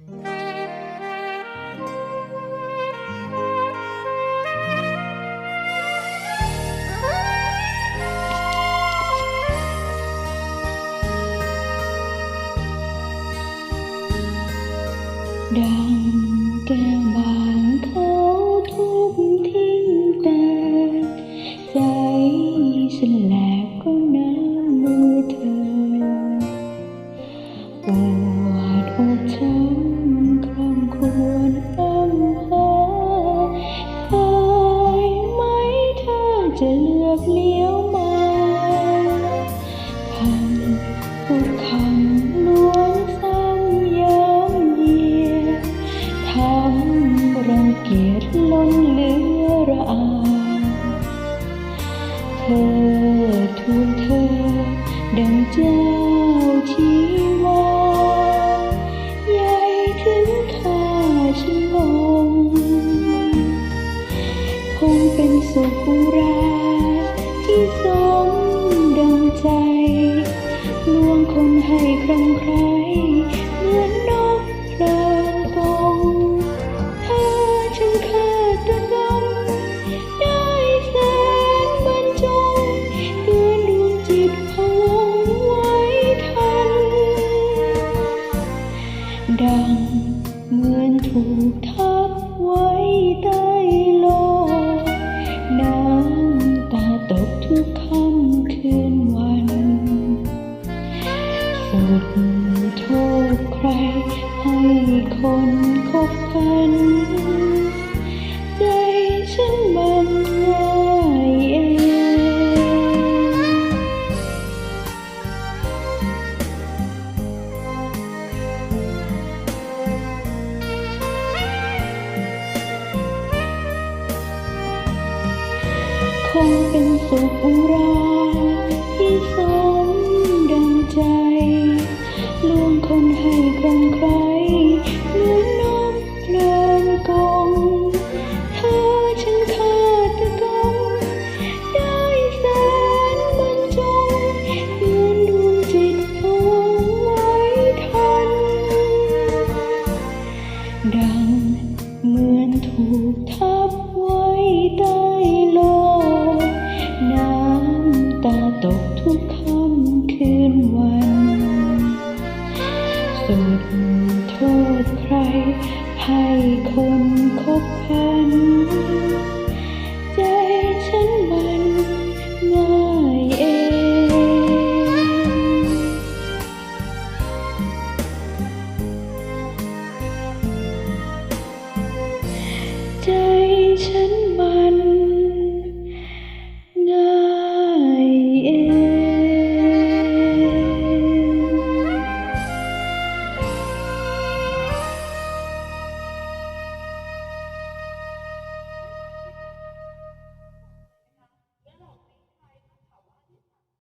ดั เกียจล้นเหลือระอาเธอทูลเธอ ดังเจ้าชีวาใหญ่ถึงข้าฉันลง คงเป็นสุขุราที่สมดังใจ ลวงคนให้ครั่งครเดังเหมือนถูกทับไว้ใต้โลกน้ำตาตกทุกค่ำคืนวันสุดโทษใครให้คนคบกัน งเป็นสุขอุราที่สมดังใจลวงคนให้ครั่งใครเหมือนนกเพลินกงเธอช่างฆาตะกรรมได้แสนบรรจงเหมือนดวงจิตพะวงไว้ทัน ดังเหมือนถูกทับไว้ใต้ ให้คนคบกัน ใจฉันมันง่ายเองใจ